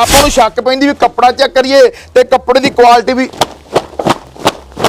ਆਪਾਂ ਨੂੰ ਸ਼ੱਕ ਪੈਂਦੀ ਵੀ ਕੱਪੜਾ ਚੈੱਕ ਕਰੀਏ ਤੇ ਕੱਪੜੇ ਦੀ ਕੁਆਲਿਟੀ ਵੀ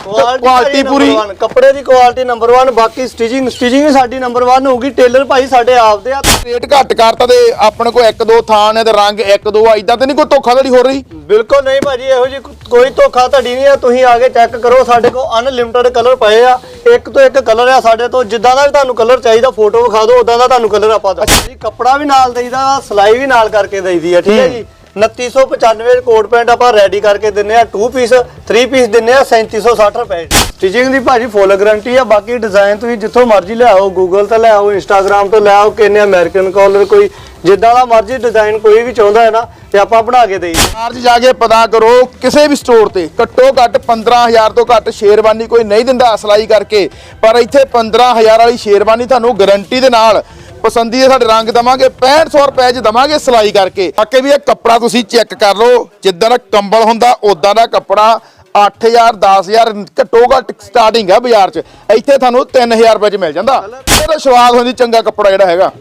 ਕੁਆਲਿਟੀ ਪੂਰੀ। ਕੱਪੜੇ ਦੀ ਕੁਆਲਿਟੀ ਨੰਬਰ 1 ਬਾਕੀ ਸਟਿਚਿੰਗ ਸਟਿਚਿੰਗ ਸਾਡੀ ਨੰਬਰ 1 ਹੋਊਗੀ। ਟੇਲਰ ਭਾਈ ਸਾਡੇ ਆਪ ਦੇ ਆ। ਰੇਟ ਘੱਟ ਕਰਤਾ ਤੇ ਆਪਣੇ ਕੋਲ ਇੱਕ ਦੋ ਥਾਂ ਨੇ ਤੇ ਰੰਗ ਇੱਕ ਦੋ ਆ ਇਦਾਂ ਤੇ ਨਹੀਂ ਕੋਈ ਧੋਖਾਧੜੀ ਹੋ ਰਹੀ? ਬਿਲਕੁਲ ਨਹੀਂ ਭਾਜੀ ਇਹੋ ਜੀ ਕੋਈ ਧੋਖਾ ਤੁਹਾਡੀ ਨਹੀਂ ਆ। ਤੁਸੀਂ ਆ ਕੇ ਚੈੱਕ ਕਰੋ ਸਾਡੇ ਕੋਲ ਅਨਲਿਮਿਟਡ ਕਲਰ ਪਏ ਆ। ਇੱਕ ਤੋਂ ਇੱਕ ਕਲਰ ਆ ਸਾਡੇ ਤੋਂ। ਜਿੱਦਾਂ ਦਾ ਵੀ ਤੁਹਾਨੂੰ ਕਲਰ ਚਾਹੀਦਾ ਫੋਟੋ ਵਿਖਾ ਦਿਓ ਉਦਾਂ ਦਾ ਤੁਹਾਨੂੰ ਕਲਰ ਆਪਾਂ ਦੱਸ ਜੀ ਕੱਪੜਾ ਵੀ ਨਾਲ ਦੇਈਦਾ ਸਿਲਾਈ ਵੀ ਨਾਲ ਕਰਕੇ ਦੇਈਦੀ ਆ ਠੀਕ ਹੈ। ਜੀ? 2995 ਕੋਟ ਪੈਂਟ ਆਪਾਂ ਰੈਡੀ ਕਰਕੇ ਦਿੰਨੇ ਆ 2 ਪੀਸ 3 ਪੀਸ ਦਿੰਨੇ ਆ 3760 ਰੁਪਏ ਸਟਿਚਿੰਗ ਦੀ ਭਾਜੀ ਫੁੱਲ ਗਾਰੰਟੀ ਆ, ਬਾਕੀ ਡਿਜ਼ਾਈਨ ਤੁਸੀਂ ਜਿੱਥੋਂ ਮਰਜ਼ੀ ਲੈ ਆਓ ਗੂਗਲ ਤੋਂ ਲਿਆਓ ਆਓ ਇੰਸਟਾਗ੍ਰam ਤੋਂ ਲੈ ਆਓ, ਕਿੰਨੇ ਅਮਰੀਕਨ ਕਾਲਰ ਕੋਈ, ਜਿੱਦਾਂ ਦਾ ਮਰਜ਼ੀ ਡਿਜ਼ਾਈਨ ਕੋਈ ਵੀ ਚਾਹੁੰਦਾ ਹੈ ਨਾ, ਤੇ ਆਪਾਂ ਬਣਾ ਕੇ ਦੇਈਏ। ਚਾਰਜ ਜਾ ਕੇ ਪਤਾ ਕਰੋ, ਕਿਸੇ ਵੀ ਸਟੋਰ ਤੇ ਘੱਟੋ ਘੱਟ 15000 ਤੋਂ ਘੱਟ ਸ਼ੇਰਵਾਨੀ ਕੋਈ ਨਹੀਂ ਦਿੰਦਾ ਅਸਲਾਈ ਕਰਕੇ, ਪਰ ਇੱਥੇ 15000 ਵਾਲੀ ਸ਼ੇਰਵਾਨੀ ਤੁਹਾਨੂੰ ਗਾਰੰਟੀ ਦੇ ਨਾਲ ਪਸੰਦੀ ਦੇ ਸਾਡੇ ਰੰਗ ਦਵਾਂਗੇ 6500 ਰੁਪਏ ਚ ਦਵਾਂਗੇ ਸਿਲਾਈ ਕਰਕੇ। ਅੱਕੇ ਵੀ ਇਹ ਕੱਪੜਾ ਤੁਸੀਂ ਚੈੱਕ ਕਰ ਲਓ ਜਿੱਦਾਂ ਦਾ ਕੰਬਲ ਹੁੰਦਾ ਉਦਾਂ ਦਾ ਕੱਪੜਾ 8000 10000 ਘੱਟੋ ਘੱਟ ਸਟਾਰਟਿੰਗ ਹੈ ਬਾਜ਼ਾਰ 'ਚ। ਇੱਥੇ ਤੁਹਾਨੂੰ 3000 ਰੁਪਏ 'ਚ ਮਿਲ ਜਾਂਦਾ। ਇਹਦਾ ਸਵਾਦ ਹੁੰਦੀ ਚੰਗਾ ਕੱਪੜਾ ਜਿਹੜਾ ਹੈਗਾ।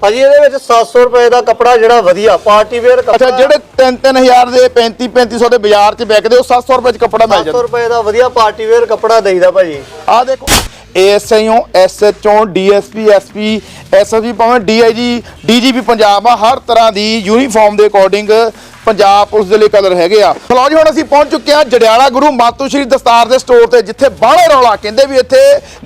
ਭਾਜੀ ਇਹਦੇ ਵਿੱਚ 700 ਰੁਪਏ ਦਾ ਕੱਪੜਾ ਜਿਹੜਾ ਵਧੀਆ ਪਾਰਟੀ ਵੇਅਰ ਅੱਛਾ ਜਿਹੜੇ 3-3000 ਦੇ 35-3500 ਦੇ ਬਾਜ਼ਾਰ 'ਚ ਵਿਕਦੇ ਉਹ 700 ਰੁਪਏ 'ਚ ਕੱਪੜਾ ਮਿਲ 700 ਜਾਂਦਾ। ਰੁਪਏ ਦਾ ਵਧੀਆ ਪਾਰਟੀ ਵੇਅਰ ਕੱਪੜਾ ਦੇਈਦਾ ਭਾਜੀ। ਆ ਦੇਖੋ। ਏਐਸਆਈਓ ਐਸਐਚਓ ਡੀਐਸਪੀ ਐਸਪੀ ਐਸਐਸਪੀ ਭਾਵੇਂ ਡੀਆਈਜੀ ਡੀਜੀਪੀ ਪੰਜਾਬ ਆ, ਹਰ ਤਰ੍ਹਾਂ ਦੀ ਯੂਨੀਫਾਰਮ ਦੇ ਅਕੋਰਡਿੰਗ ਪੰਜਾਬ ਪੁਲਿਸ ਦੇ ਲਈ ਕਦਰ ਹੈਗੇ ਆ। ਚਲੋ ਜੀ, ਹੁਣ ਅਸੀਂ ਪਹੁੰਚ ਚੁੱਕੇ ਆ ਜੜਿਆਲਾ ਗੁਰੂ ਮਾਤੂ ਸ਼੍ਰੀ ਦਸਤਾਰ ਦੇ ਸਟੋਰ ਤੇ, ਜਿੱਥੇ ਬਾਹਲਾ ਰੌਲਾ ਕਹਿੰਦੇ ਵੀ ਇੱਥੇ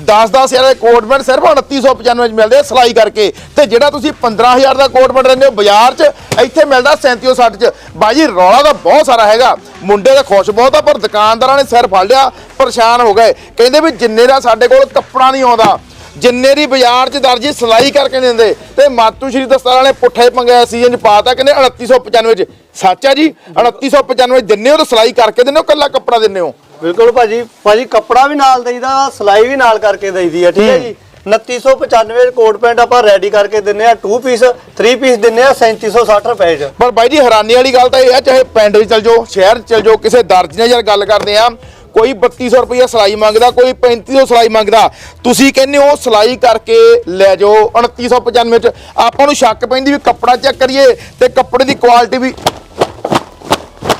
10-10 ਹਜ਼ਾਰ ਦੇ ਕੋਟ ਪੈਂਟ ਸਿਰਫ 2995 ਚ ਮਿਲਦੇ ਆ ਸਿਲਾਈ ਕਰਕੇ। ਤੇ ਜਿਹੜਾ ਤੁਸੀਂ 15000 ਦਾ ਕੋਟ ਪੈਂਟ ਲੈਂਦੇ ਹੋ ਬਾਜ਼ਾਰ 'ਚ, ਇੱਥੇ ਮਿਲਦਾ 3760 ਚ। ਬਾਜੀ ਰੌਲਾ ਤਾਂ ਬਹੁਤ ਸਾਰਾ ਹੈਗਾ। ਮੁੰਡੇ ਤਾਂ ਖੁਸ਼ ਬਹੁਤ ਆ, ਪਰ ਦੁਕਾਨਦਾਰਾਂ ਨੇ ਸਿਰ ਫੜ ਲਿਆ, ਪਰੇਸ਼ਾਨ ਹੋ ਗਏ। ਕਹਿੰਦੇ ਵੀ ਜਿੰਨੇ ਦਾ ਸਾਡੇ ਕੋਲ ਕੱਪੜਾ ਨਹੀਂ ਆਉਂਦਾ। ਜਿੰਨੇ ਦੀ ਬਾਜ਼ਾਰ 'ਚ ਦਰਜੀ ਸਿਲਾਈ ਕਰਕੇ ਦਿੰਦੇ। ਤੇ ਮਾਤੂ ਸ਼੍ਰੀ ਦਸਤਾਰਾਂ ਨੇ ਪੁੱਠੇ ਪੰਗੇ ਸੀਜ਼ਨ 'ਚ ਪਾਤਾ ਕਹਿੰਦੇ 2995 ਚ। ਸੱਚ ਆ ਜੀ 2995 ਦਿੰਨੇ ਹੋ ਤਾਂ ਸਿਲਾਈ ਕਰਕੇ ਦਿੰਨੇ ਹੋ ਕੱਲਾ ਕੱਪੜਾ ਦਿੰਨੇ ਹੋ? ਬਿਲਕੁਲ ਭਾਜੀ ਭਾਜੀ ਕੱਪੜਾ ਵੀ ਨਾਲ ਦੇਈਦਾ ਸਿਲਾਈ ਵੀ ਨਾਲ ਕਰਕੇ ਦੇਈਦੀ ਆ ਠੀਕ ਹੈ। ਜੀ? 2995 ਕੋਟ ਪੈਂਟ ਆਪਾਂ ਰੈਡੀ ਕਰਕੇ ਦਿੰਨੇ ਆ 2 ਪੀਸ 3 ਪੀਸ ਦਿੰਨੇ ਆ 3760 ਰੁਪਏ ਚ। ਪਰ ਬਾਈ ਜੀ ਹੈਰਾਨੀ ਵਾਲੀ ਗੱਲ ਤਾਂ ਇਹ ਆ ਚਾਹੇ ਪਿੰਡ ਵਿੱਚ ਚਲ ਜਾਓ ਸ਼ਹਿਰ 'ਚ ਚਲ ਜਾਓ ਕਿਸੇ ਦਰਜੀ ਨਾਲ ਯਾਰ ਗੱਲ ਕਰਦੇ ਆ ਕੋਈ 3200 ਰੁਪਏ ਸਿਲਾਈ ਮੰਗਦਾ, ਕੋਈ 3500 ਸਿਲਾਈ ਮੰਗਦਾ। ਤੁਸੀਂ ਕਹਿੰਦੇ ਹੋ ਸਿਲਾਈ ਕਰਕੇ ਲੈ ਜਾਓ 2995 ਚ। ਆਪਾਂ ਨੂੰ ਸ਼ੱਕ ਪੈਂਦੀ ਵੀ ਕੱਪੜਾ ਚੈੱਕ ਕਰੀਏ ਤੇ ਕੱਪੜੇ ਦੀ ਕੁਆਲਿਟੀ ਵੀ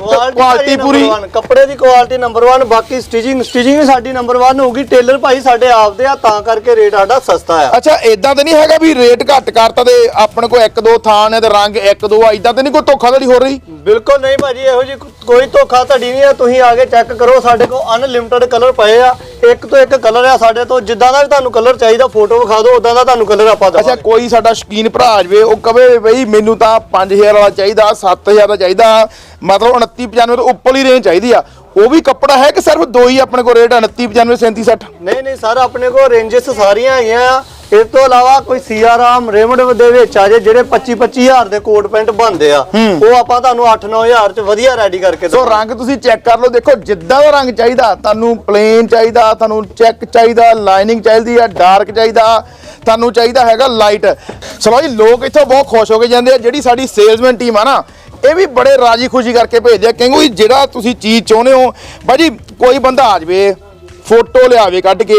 ਕੁਆਲਿਟੀ ਪੂਰੀ। ਕੱਪੜੇ ਦੀ ਕੁਆਲਿਟੀ ਨੰਬਰ 1 ਬਾਕੀ ਸਟਿਚਿੰਗ ਸਟਿਚਿੰਗ ਵੀ ਸਾਡੀ ਨੰਬਰ 1 ਹੋਊਗੀ। ਟੇਲਰ ਭਾਈ ਸਾਡੇ ਆਪ ਦੇ ਆ ਤਾਂ ਕਰਕੇ ਰੇਟ ਸਾਡਾ ਸਸਤਾ ਆ। ਅੱਛਾ ਇਦਾਂ ਤੇ ਨਹੀਂ ਹੈਗਾ ਵੀ ਰੇਟ ਘੱਟ ਕਰਤਾ ਤੇ ਆਪਣੇ ਕੋਲ ਇੱਕ ਦੋ ਥਾਂ ਨੇ ਤੇ ਰੰਗ ਇੱਕ ਦੋ ਆ ਇਦਾਂ ਤੇ ਨਹੀਂ ਕੋਈ ਧੋਖਾਧੜੀ ਹੋ ਰਹੀ? ਬਿਲਕੁਲ ਨਹੀਂ ਭਾਜੀ ਇਹੋ ਜੀ ਕੋਈ ਧੋਖਾ ਤੁਹਾਡੀ ਨਹੀਂ ਆ ਤੁਸੀਂ ਆ ਕੇ ਚੈੱਕ ਕਰੋ ਸਾਡੇ ਕੋਲ ਅਨਲਿਮਿਟਡ ਕਲਰ ਪਏ ਆ। ਇੱਕ ਤੋਂ ਇੱਕ ਕਲਰ ਆ ਸਾਡੇ ਤੋਂ ਜਿੱਦਾਂ ਦਾ ਵੀ ਤੁਹਾਨੂੰ ਕਲਰ ਚਾਹੀਦਾ ਫੋਟੋ ਵਿਖਾ ਦਿਓ ਉਦਾਂ ਦਾ ਤੁਹਾਨੂੰ ਕਲਰ ਆਪਾਂ ਅੱਛਾ ਦਵਾਂਗੇ। ਕੋਈ ਸਾਡਾ ਸ਼ਕੀਨ ਭਰਾ ਆ ਜਵੇ ਉਹ ਕਵੇ ਬਈ ਮੈਨੂੰ ਤਾਂ 5000 ਵਾਲਾ ਚਾਹੀਦਾ 7000 ਦਾ ਚਾਹੀਦਾ ਮਤਲਬ 2995 ਤੋਂ ਉੱਪਰਲੀ ਰੇਂਜ ਚਾਹੀਦੀ ਆ। ਉਹ ਵੀ ਕੱਪੜਾ ਹੈ ਕਿ ਸਿਰਫ ਦੋ ਹੀ ਆਪਣੇ ਕੋਲ ਰੇਟ 2995 3760 ਨਹੀਂ ਨਹੀਂ ਸਰ ਆਪਣੇ ਕੋਲ ਰੇਂਜਸ ਸਾਰੀਆਂ ਹੈਗੀਆਂ ਆ। ਇਸ ਤੋਂ ਇਲਾਵਾ ਕੋਈ ਸੀਆਰਾਮ ਰੇਮਡ ਦੇ ਵਿੱਚ ਆ ਜੇ ਜਿਹੜੇ 25 25000 ਦੇ ਕੋਟ ਪੈਂਟ ਬਣਦੇ ਆ ਉਹ ਆਪਾਂ ਤੁਹਾਨੂੰ 8-9000 ਚ ਵਧੀਆ ਰੈਡੀ ਕਰਕੇ ਸੋ ਰੰਗ ਤੁਸੀਂ ਚੈੱਕ ਕਰ ਲਓ ਦੇਖੋ ਜਿੱਦਾਂ ਦਾ ਰੰਗ ਚਾਹੀਦਾ ਤੁਹਾਨੂੰ ਪਲੇਨ ਚਾਹੀਦਾ ਤੁਹਾਨੂੰ ਚੈੱਕ ਚਾਹੀਦਾ ਲਾਈਨਿੰਗ ਚਾਹੀਦੀ ਆ ਡਾਰਕ ਚਾਹੀਦਾ ਤੁਹਾਨੂੰ ਚਾਹੀਦਾ ਹੈਗਾ ਲਾਈਟ ਚਲੋ ਜੀ ਲੋਕ ਇੱਥੋਂ ਬਹੁਤ ਖੁਸ਼ ਹੋ ਕੇ ਜਾਂਦੇ ਆ ਜਿਹੜੀ ਸਾਡੀ ਸੇਲਸਮੈਨ ਟੀਮ ਆ ਨਾ ਇਹ ਵੀ ਬੜੇ ਰਾਜੀ ਖੁਸ਼ੀ ਕਰਕੇ ਭੇਜਦੇ ਆ। ਕਿਉਂਕਿ ਜਿਹੜਾ ਤੁਸੀਂ ਚੀਜ਼ ਚਾਹੁੰਦੇ ਹੋ ਬਾਜੀ ਕੋਈ ਬੰਦਾ ਆ ਜਾਵੇ। ਫੋਟੋ ਲਿਆਵੇ ਕੱਢ ਕੇ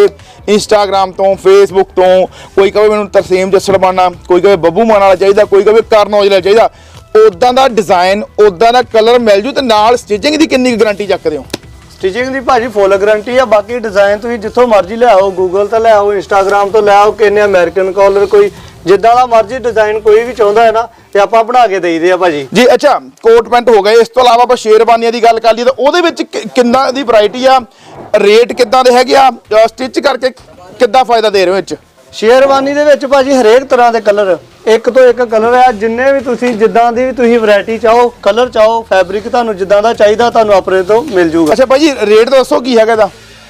ਇੰਸਟਾਗ੍ਰam ਤੋਂ ਫੇਸਬੁੱਕ ਤੋਂ ਕੋਈ ਕਹੇ ਮੈਨੂੰ ਤਰਸੇਮ ਜੱਸੜ ਬਣਨਾ ਕੋਈ ਕਹੇ ਬੱਬੂ ਮਾਨ ਵਾਲਾ ਚਾਹੀਦਾ ਕੋਈ ਕਹੇ ਕਰਨ ਔਜਲਾ ਚਾਹੀਦਾ ਉਦਾਂ ਦਾ ਡਿਜ਼ਾਈਨ ਉਦਾਂ ਦਾ ਕਲਰ ਮਿਲ ਜੂ ਤੇ ਨਾਲ ਸਟਿਚਿੰਗ ਦੀ ਕਿੰਨੀ ਗਾਰੰਟੀ ਚੱਕਦੇ ਹੋ ਸਟਿਚਿੰਗ ਦੀ ਭਾਜੀ ਫੁੱਲ ਗਾਰੰਟੀ ਆ ਬਾਕੀ ਡਿਜ਼ਾਈਨ ਤੁਸੀਂ ਜਿੱਥੋਂ ਮਰਜ਼ੀ ਲੈ ਆਓ ਗੂਗਲ ਤੋਂ ਲੈ ਆਓ ਇੰਸਟਾਗ੍ਰam ਤੋਂ ਲੈ ਆਓ ਕਿੰਨੇ ਅਮਰੀਕਨ ਕਾਲਰ ਕੋਈ ਜਿੱਦਾਂ ਦਾ ਮਰਜ਼ੀ ਡਿਜ਼ਾਈਨ ਕੋਈ ਵੀ ਚਾਹੁੰਦਾ ਹੈ ਨਾ ਤੇ ਆਪਾਂ ਬਣਾ ਕੇ ਦੇਈਦੇ ਆ ਭਾਜੀ। ਜੀ ਅੱਛਾ ਕੋਟ ਪੈਂਟ ਹੋ ਗਏ ਇਸ ਤੋਂ ਇਲਾਵਾ ਆਪਾਂ ਸ਼ੇਰਵਾਨੀਆਂ ਦੀ ਗੱਲ ਕਰ ਲਈਏ ਤਾਂ ਉਹਦੇ ਵਿੱਚ ਕਿੰਨਾ ਦੀ ਵੈਰਾਈਟੀ ਆ? ਰੇਟ ਕਿੱਦਾਂ ਦੇ ਹੈਗੇ ਆ? ਸਟਿਚ ਕਰਕੇ ਕਿੱਦਾਂ ਫਾਇਦਾ ਦੇ ਰਹੇ ਹੋ ਵਿੱਚ? ਸ਼ੇਰਵਾਨੀ ਦੇ ਵਿੱਚ ਭਾਜੀ ਹਰੇਕ ਤਰ੍ਹਾਂ ਦੇ ਕਲਰ ਇੱਕ ਤੋਂ ਇੱਕ ਕਲਰ ਆ ਜਿੰਨੇ ਵੀ ਤੁਸੀਂ ਜਿੱਦਾਂ ਦੀ ਵੀ ਤੁਸੀਂ ਵੈਰਾਈਟੀ ਚਾਹੋ ਕਲਰ ਚਾਹੋ ਫੈਬਰਿਕ ਤੁਹਾਨੂੰ ਜਿੱਦਾਂ ਦਾ ਚਾਹੀਦਾ ਤੁਹਾਨੂੰ ਆਪਣੇ ਤੋਂ ਮਿਲ ਜੂਗਾ। ਅੱਛਾ ਭਾਜੀ ਰੇਟ ਦੱਸੋ ਕੀ ਹੈਗਾ ਇਹਦਾ?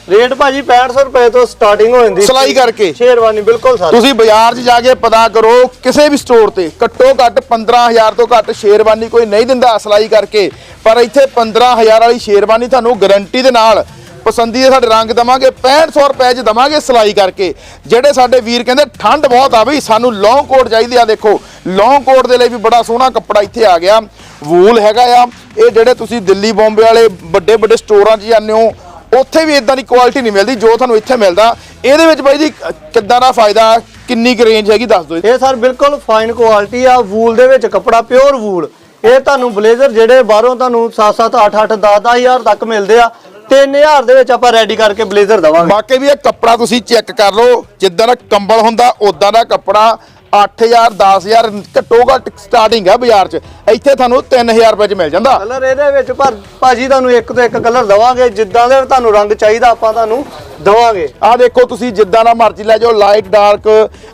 ਰੇਟ ਭਾਜੀ 6500 ਰੁਪਏ ਤੋਂ ਸਟਾਰਟਿੰਗ ਹੋ ਜਾਂਦੀ। ਸਿਲਾਈ ਕਰਕੇ। ਸ਼ੇਰਵਾਨੀ ਬਿਲਕੁਲ ਸਾਰੀ। ਤੁਸੀਂ ਬਾਜ਼ਾਰ 'ਚ ਜਾ ਕੇ ਪਤਾ ਕਰੋ ਕਿਸੇ ਵੀ ਸਟੋਰ ਤੇ ਘੱਟੋ ਘੱਟ 15000 ਤੋਂ ਘੱਟ ਸ਼ੇਰਵਾਨੀ ਕੋਈ ਨਹੀਂ ਦਿੰਦਾ ਸਿਲਾਈ ਕਰਕੇ। ਪਰ ਇੱਥੇ 15000 ਵਾਲੀ ਸ਼ੇਰਵਾਨੀ ਤੁਹਾਨੂੰ ਗਾਰੰਟੀ ਦੇ ਨਾਲ ਪਸੰਦੀ ਦੇ ਸਾਡੇ ਰੰਗ ਦਵਾਂਗੇ 6500 ਰੁਪਏ 'ਚ ਦਵਾਂਗੇ ਸਿਲਾਈ ਕਰਕੇ। ਜਿਹੜੇ ਸਾਡੇ ਵੀਰ ਕਹਿੰਦੇ, ਠੰਡ ਬਹੁਤ ਆ ਬਈ, ਸਾਨੂੰ ਲੌਂਗ ਕੋਟ ਚਾਹੀਦੇ ਆ, ਦੇਖੋ। ਲੌਂਗ ਕੋਟ ਦੇ ਲਈ ਵੀ ਬੜਾ ਸੋਹਣਾ ਕੱਪੜਾ ਇੱਥੇ ਆ ਗਿਆ। ਵੂਲ ਹੈਗਾ ਆ। ਇਹ ਜਿਹੜੇ ਤੁਸੀਂ ਦਿੱਲੀ, ਬੰਬੇ ਵਾਲੇ ਵੱਡੇ ਵੱਡੇ ਸਟੋਰਾਂ 'ਚ ਜਾਂਦੇ ਹੋ, ਉੱਥੇ ਵੀ ਇਦਾਂ ਦੀ ਕੁਆਲਿਟੀ ਨਹੀਂ ਮਿਲਦੀ, ਜੋ ਤੁਹਾਨੂੰ ਇੱਥੇ ਮਿਲਦਾ। ਇਹਦੇ ਵਿੱਚ ਬਾਈ ਜੀ, ਕਿੱਦਾਂ ਦਾ ਫਾਇਦਾ? ਕਿੰਨੀ ਕੁ ਰੇਂਜ ਹੈਗੀ, ਦੱਸ ਦਿਓ ਇਹ ਸਰ ਬਿਲਕੁਲ ਫਾਈਨ ਕੁਆਲਿਟੀ ਆ ਵੂਲ ਦੇ ਵਿੱਚ ਕੱਪੜਾ ਪਿਓਰ ਵੂਲ ਇਹ ਤੁਹਾਨੂੰ ਬਲੇਜ਼ਰ ਜਿਹੜੇ ਬਾਹਰੋਂ ਤੁਹਾਨੂੰ 7-7 8-8 10-10 ਹਜ਼ਾਰ ਤੱਕ ਮਿਲਦੇ ਆ। 3000 ਦੇ ਵਿੱਚ ਆਪਾਂ ਰੈਡੀ ਕਰਕੇ ਬਲੇਜ਼ਰ ਦਵਾਂਗੇ। ਬਾਕੀ ਵੀ ਇਹ ਕੱਪੜਾ ਤੁਸੀਂ ਚੈੱਕ ਕਰ ਲਓ ਜਿੱਦਾਂ ਦਾ ਕੰਬਲ ਹੁੰਦਾ ਉਦਾਂ ਦਾ ਕੱਪੜਾ 8000 10000 ਘੱਟੋ ਘੱਟ ਸਟਾਰਟਿੰਗ ਹੈ ਬਾਜ਼ਾਰ 'ਚ। ਇੱਥੇ ਤੁਹਾਨੂੰ 3000 ਰੁਪਏ 'ਚ ਮਿਲ ਜਾਂਦਾ। ਕਲਰ ਇਹਦੇ ਵਿੱਚ ਪਰ ਭਾਜੀ ਤੁਹਾਨੂੰ ਇੱਕ ਤੋਂ ਇੱਕ ਕਲਰ ਦਵਾਂਗੇ ਜਿੱਦਾਂ ਦੇ ਤੁਹਾਨੂੰ ਰੰਗ ਚਾਹੀਦਾ ਆਪਾਂ ਤੁਹਾਨੂੰ ਦਵਾਂਗੇ। ਆਹ ਦੇਖੋ ਤੁਸੀਂ ਜਿੱਦਾਂ ਦਾ ਮਰਜ਼ੀ ਲੈ ਜਾਓ ਲਾਈਟ ਡਾਰਕ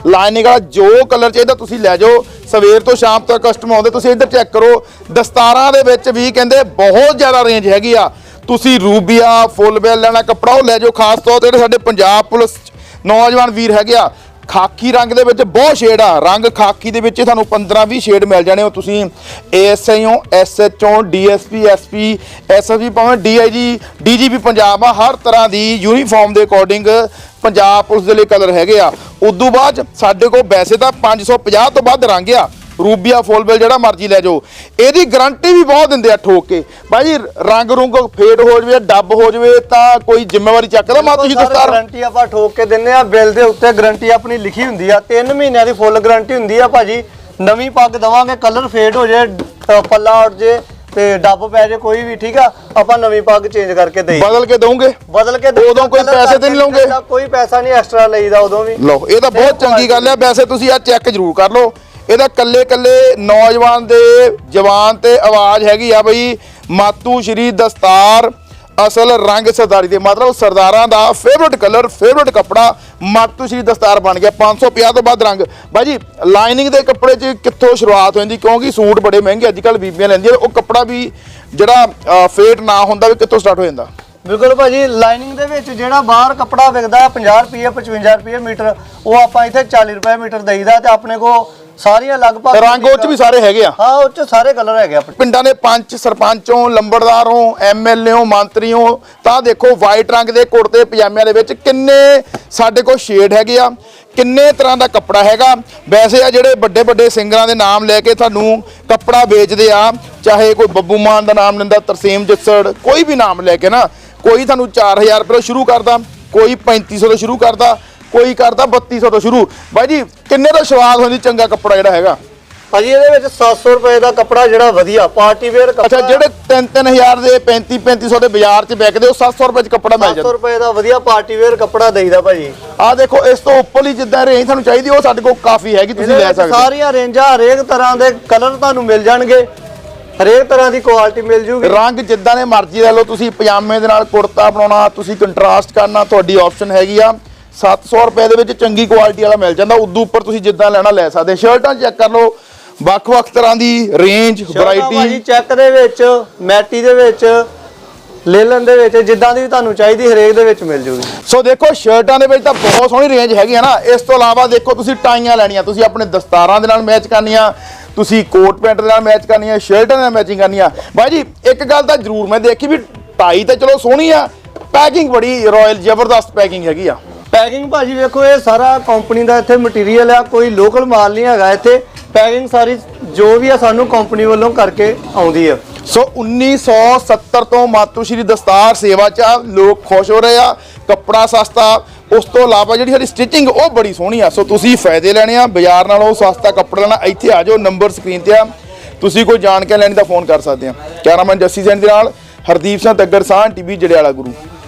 ਲਾਈਨਿੰਗ ਵਾਲਾ ਜੋ ਕਲਰ ਚਾਹੀਦਾ ਤੁਸੀਂ ਲੈ ਜਾਓ। ਸਵੇਰ ਤੋਂ ਸ਼ਾਮ ਤੱਕ ਕਸਟਮਰ ਆਉਂਦੇ ਤੁਸੀਂ ਇੱਧਰ ਚੈੱਕ ਕਰੋ। ਦਸਤਾਰਾਂ ਦੇ ਵਿੱਚ ਵੀ ਕਹਿੰਦੇ ਬਹੁਤ ਜ਼ਿਆਦਾ ਰੇਂਜ ਹੈਗੀ ਆ। ਤੁਸੀਂ ਰੂਬੀਆ ਫੁੱਲ ਬੈਲ ਲੈਣਾ ਕੱਪੜਾ, ਉਹ ਲੈ ਜਾਓ ਖਾਸ ਤੌਰ ਤੇ ਜਿਹੜੇ ਸਾਡੇ ਪੰਜਾਬ ਪੁਲਿਸ ਨੌਜਵਾਨ ਵੀਰ ਹੈਗੇ ਆ। ਖਾਕੀ ਰੰਗ ਦੇ ਵਿੱਚ ਬਹੁਤ ਸ਼ੇਡ ਆ। ਰੰਗ ਖਾਕੀ ਦੇ ਵਿੱਚ ਹੀ ਤੁਹਾਨੂੰ 15 20 ਸ਼ੇਡ ਮਿਲ ਜਾਣੇ ਹੋ ਤੁਸੀਂ ਏਐਸਆਈ ਹੋ ਐਸਐਚਓ ਡੀਐਸਪੀ ਐਸਪੀ ਐਸਐਸਪੀ ਭਾਵੇਂ ਡੀਆਈਜੀ ਡੀਜੀਪੀ ਪੰਜਾਬ ਆ। ਹਰ ਤਰ੍ਹਾਂ ਦੀ ਯੂਨੀਫਾਰਮ ਦੇ ਅਕੋਰਡਿੰਗ ਪੰਜਾਬ ਪੁਲਿਸ ਦੇ ਲਈ ਕਲਰ ਹੈਗੇ ਆ। ਉਦੋਂ ਬਾਅਦ 'ਚ ਸਾਡੇ ਕੋਲ ਵੈਸੇ ਤਾਂ 550 ਤੋਂ ਵੱਧ ਰੰਗ ਆ। ਰੂਬੀਆ ਫੁੱਲਬੈਲ ਜਿਹੜਾ ਮਰਜ਼ੀ ਲੈ ਜਾਓ। ਇਹਦੀ ਗਾਰੰਟੀ ਵੀ ਬਹੁਤ ਦਿੰਦੇ ਆ ਠੋਕ। ਕੇ ਜੀ ਰੰਗ ਰੁੰਗ ਫੇਡ ਹੋ ਜਵੇ ਡੱਬ ਹੋ ਜਵੇ ਤਾਂ ਕੋਈ ਜ਼ਿੰਮੇਵਾਰੀ ਚੱਕਦਾ ਮਾ ਤੁਸੀਂ ਦਸਤਾਰ ਗਾਰੰਟੀ ਆਪਾਂ ਠੋਕ ਕੇ ਦਿੰਨੇ ਆ ਬਿੱਲ ਦੇ ਉੱਤੇ ਗਾਰੰਟੀ ਆਪਣੀ ਲਿਖੀ ਹੁੰਦੀ ਆ। 3 ਮਹੀਨਿਆਂ ਦੀ ਫੁੱਲ ਗਾਰੰਟੀ ਹੁੰਦੀ ਆ ਭਾਜੀ। ਨਵੀਂ ਪੱਗ ਦਵਾਂਗੇ ਕਲਰ ਫੇਡ ਹੋ ਜੇ ਪੱਲਾ ਉੱਡ ਜੇ ਤੇ ਡੱਬ ਪੈ ਜੇ ਕੋਈ ਵੀ ਠੀਕ ਆ? ਆਪਾਂ ਨਵੀਂ ਪੱਗ ਚੇਂਜ ਕਰਕੇ ਦੇਈ ਬਦਲ ਕੇ ਦਊਂਗੇ। ਬਦਲ ਕੇ ਉਦੋਂ ਕੋਈ ਪੈਸੇ ਤੇ ਨਹੀਂ ਲਓਗੇ? ਦਾ ਕੋਈ ਪੈਸਾ ਨਹੀਂ ਐਕਸਟਰਾ ਲਈਦਾ ਉਦੋਂ ਵੀ। ਲਓ ਇਹ ਤਾਂ ਬਹੁਤ ਚੰਗੀ ਗੱਲ ਹੈ ਵੈਸੇ ਤੁਸੀਂ ਆ ਚੈੱਕ ਜ਼ਰੂਰ ਕਰ ਲਓ। ਇਹਦਾ ਕੱਲੇ ਕੱਲੇ ਨੌਜਵਾਨ ਦੇ ਜਵਾਨ ਤੇ ਆਵਾਜ਼ ਹੈਗੀ ਆ ਬਈ ਮਾਤੂ ਸ਼੍ਰੀ ਦਸਤਾਰ ਅਸਲ ਰੰਗ ਸਰਦਾਰੀ ਦੇ, ਮਤਲਬ ਸਰਦਾਰਾਂ ਦਾ ਫੇਵਰਿਟ ਕਲਰ ਫੇਵਰਿਟ ਕੱਪੜਾ ਮਾਤੂ ਸ਼੍ਰੀ ਦਸਤਾਰ ਬਣ ਗਿਆ 550 ਤੋਂ ਵੱਧ ਰੰਗ। ਬਾਈ ਜੀ ਲਾਈਨਿੰਗ ਦੇ ਕੱਪੜੇ 'ਚ ਕਿੱਥੋਂ ਸ਼ੁਰੂਆਤ ਹੋ ਜਾਂਦੀ? ਕਿਉਂਕਿ ਸੂਟ ਬੜੇ ਮਹਿੰਗੇ ਅੱਜ ਕੱਲ ਬੀਬੀਆਂ ਲੈਂਦੀਆਂ ਉਹ ਕੱਪੜਾ ਵੀ ਜਿਹੜਾ ਫੇਟ ਨਾ ਹੁੰਦਾ ਵੀ ਕਿੱਥੋਂ ਸਟਾਰਟ ਹੋ ਜਾਂਦਾ। ਬਿਲਕੁਲ ਭਾਜੀ ਲਾਈਨਿੰਗ ਦੇ ਵਿੱਚ ਜਿਹੜਾ ਬਾਹਰ ਕੱਪੜਾ ਵਿਕਦਾ 50 ਰੁਪਏ 55 ਰੁਪਏ ਮੀਟਰ, ਉਹ ਆਪਾਂ ਇੱਥੇ 40 ਰੁਪਏ ਮੀਟਰ ਦੇਈਦਾ ਤੇ ਆਪਣੇ ਕੋ ਸਾਰੀਆਂ ਲਗਭਗ ਰੰਗ ਉਹ 'ਚ ਵੀ ਸਾਰੇ ਹੈਗੇ ਆ। ਹਾਂ ਉਹ ਚ ਸਾਰੇ ਕਲਰ ਹੈਗੇ ਆਪਣੇ। ਪਿੰਡਾਂ ਦੇ ਪੰਚ ਸਰਪੰਚੋਂ ਲੰਬੜਦਾਰੋਂ ਐਮਐਲਏੋਂ ਮੰਤਰੀਓਂ ਤਾਂ ਦੇਖੋ ਵਾਈਟ ਰੰਗ ਦੇ ਕੁੜਤੇ ਪਜਾਮਿਆਂ ਦੇ ਵਿੱਚ ਕਿੰਨੇ ਸਾਡੇ ਕੋਲ ਸ਼ੇਡ ਹੈਗੇ ਆ ਕਿੰਨੇ ਤਰ੍ਹਾਂ ਦਾ ਕੱਪੜਾ ਹੈਗਾ। ਵੈਸੇ ਆ ਜਿਹੜੇ ਵੱਡੇ ਵੱਡੇ ਸਿੰਗਰਾਂ ਦੇ ਨਾਮ ਲੈ ਕੇ ਤੁਹਾਨੂੰ ਕੱਪੜਾ ਵੇਚਦੇ ਆ ਚਾਹੇ ਕੋਈ ਬੱਬੂ ਮਾਨ ਦਾ ਨਾਮ ਲੈਂਦਾ ਤਰਸੇਮ ਜੱਸੜ ਕੋਈ ਵੀ ਨਾਮ ਲੈ ਕੇ ਨਾ ਕੋਈ ਤੁਹਾਨੂੰ 4000 ਰੁਪਏ ਤੋਂ ਸ਼ੁਰੂ ਕਰਦਾ ਕੋਈ 3500 ਤੋਂ ਸ਼ੁਰੂ ਕਰਦਾ ਕੋਈ ਕਰਦਾ 3200 ਤੋਂ ਸ਼ੁਰੂ। ਬਾਈ ਜੀ ਕਿੰਨੇ ਦਾ ਸਵਾਦ ਹੁੰਦੀ ਚੰਗਾ ਕੱਪੜਾ ਜਿਹੜਾ ਹੈਗਾ? ਭਾਜੀ ਇਹਦੇ ਵਿੱਚ 700 ਰੁਪਏ ਦਾ ਕੱਪੜਾ ਜਿਹੜਾ ਵਧੀਆ ਪਾਰਟੀ ਵੇਅਰ ਅੱਛਾ ਜਿਹੜੇ 3-3000 ਦੇ 35-3500 ਦੇ ਬਾਜ਼ਾਰ 'ਚ ਵਿਕਦੇ ਉਹ 700 ਰੁਪਏ 'ਚ ਕੱਪੜਾ ਮਿਲ 700 ਜਾਂਦਾ ਰੁਪਏ ਦਾ ਵਧੀਆ ਪਾਰਟੀ ਵੇਅਰ ਕੱਪੜਾ ਦੇਈਦਾ ਭਾਜੀ। ਆ ਦੇਖੋ ਇਸ ਤੋਂ ਉੱਪਰਲੀ ਜਿੱਦਾਂ ਰੇਂਜ ਤੁਹਾਨੂੰ ਚਾਹੀਦੀ ਉਹ ਸਾਡੇ ਕੋਲ ਕਾਫੀ ਹੈਗੀ ਤੁਸੀਂ ਲੈ ਸਕਦੇ ਸਾਰੀਆਂ ਰੇਂਜਾਂ ਹਰੇਕ ਤਰ੍ਹਾਂ ਦੇ ਕਲਰ ਤੁਹਾਨੂੰ ਮਿਲ ਜਾਣਗੇ। ਹਰੇਕ ਤਰ੍ਹਾਂ ਦੀ ਕੁਆਲਿਟੀ ਮਿਲ ਜੂਗੀ। ਰੰਗ ਜਿੱਦਾਂ ਦੇ ਮਰਜ਼ੀ ਲੈ ਲਓ ਤੁਸੀਂ ਪਜਾਮੇ ਦੇ ਨਾਲ ਕੁੜਤਾ ਬਣਾਉਣਾ ਤੁਸੀਂ ਕੰਟਰਾਸਟ ਕਰਨਾ ਤੁਹਾਡੀ ਆਪਸ਼ਨ ਹੈਗੀ ਆ। 700 ਰੁਪਏ ਦੇ ਵਿੱਚ ਚੰਗੀ ਕੁਆਲਿਟੀ ਵਾਲਾ ਮਿਲ ਜਾਂਦਾ। ਉਦੋਂ ਉੱਪਰ ਤੁਸੀਂ ਜਿੱਦਾਂ ਲੈਣਾ ਲੈ ਸਕਦੇ। ਸ਼ਰਟਾਂ ਚੈੱਕ ਕਰ ਲਓ। ਵੱਖ-ਵੱਖ ਤਰ੍ਹਾਂ ਦੀ ਰੇਂਜ ਵੈਰਾਈਟੀ ਚੈੱਕ ਦੇ ਵਿੱਚ ਮੈਟੀ ਦੇ ਵਿੱਚ ਲੇਲਨ ਦੇ ਵਿੱਚ ਜਿੱਦਾਂ ਦੀ ਵੀ ਤੁਹਾਨੂੰ ਚਾਹੀਦੀ ਹਰੇਕ ਦੇ ਵਿੱਚ ਮਿਲ ਜੂਗੀ। ਸੋ ਦੇਖੋ ਸ਼ਰਟਾਂ ਦੇ ਵਿੱਚ ਤਾਂ ਬਹੁਤ ਸੋਹਣੀ ਰੇਂਜ ਹੈਗੀ ਆ ਨਾ। ਇਸ ਤੋਂ ਇਲਾਵਾ ਦੇਖੋ ਤੁਸੀਂ ਟਾਈਆਂ ਲੈਣੀਆਂ। ਤੁਸੀਂ ਆਪਣੇ ਦਸਤਾਰਾਂ ਦੇ ਨਾਲ ਮੈਚ ਕਰਨੀਆਂ ਤੁਸੀਂ ਕੋਟ ਪੈਂਟ ਦੇ ਨਾਲ ਮੈਚ ਕਰਨੀਆਂ ਸ਼ਰਟਾਂ ਨਾਲ ਮੈਚਿੰਗ ਕਰਨੀਆਂ। ਬਾਈ ਜੀ ਇੱਕ ਗੱਲ ਤਾਂ ਜ਼ਰੂਰ ਮੈਂ ਦੇਖੀ ਵੀ ਟਾਈ ਤਾਂ ਚਲੋ ਸੋਹਣੀ ਆ। ਪੈਕਿੰਗ ਬੜੀ ਰਾਇਲ ਜ਼ਬਰਦਸਤ ਪੈਕਿੰਗ ਹੈਗੀ ਆ। ਪੈਕਿੰਗ ਭਾਜੀ ਵੇਖੋ, ਇਹ ਸਾਰਾ ਕੰਪਨੀ ਦਾ ਇੱਥੇ ਮਟੀਰੀਅਲ ਆ, ਕੋਈ ਲੋਕਲ ਮਾਲ ਨਹੀਂ ਹੈਗਾ ਇੱਥੇ। ਪੈਕਿੰਗ ਸਾਰੀ ਜੋ ਵੀ ਆ ਸਾਨੂੰ ਕੰਪਨੀ ਵੱਲੋਂ ਕਰਕੇ ਆਉਂਦੀ ਆ। ਸੋ 1970 ਤੋਂ ਮਾਤੂ ਸ਼੍ਰੀ ਦਸਤਾਰ ਸੇਵਾ ਚ ਆ, ਲੋਕ ਖੁਸ਼ ਹੋ ਰਹੇ ਆ, ਕੱਪੜਾ ਸਸਤਾ, ਉਸ ਤੋਂ ਇਲਾਵਾ ਜਿਹੜੀ ਸਾਡੀ ਸਟਿਚਿੰਗ ਉਹ ਬੜੀ ਸੋਹਣੀ ਆ। ਸੋ ਤੁਸੀਂ ਫਾਇਦੇ ਲੈਣੇ ਆ, ਬਾਜ਼ਾਰ ਨਾਲੋਂ ਸਸਤਾ ਕੱਪੜਾ ਲੈਣਾ, ਇੱਥੇ ਆ ਜਾਓ, ਨੰਬਰ ਸਕਰੀਨ ਤੇ ਆ। ਤੁਸੀਂ ਕੋਈ ਜਾਣਕਾਰੀ ਲੈਣੀ ਤਾਂ ਫੋਨ ਕਰ ਸਕਦੇ ਆ। ਕੈਮਰਾਮੈਨ ਜੱਸੀ ਸੈਨ ਦੇ ਨਾਲ ਹਰਦੀਪ ਸਿੰਘ ਤੱਗਰ ਸਾਹ ਟੀਵੀ ਜੜਿਆਲਾ ਗੁਰੂ।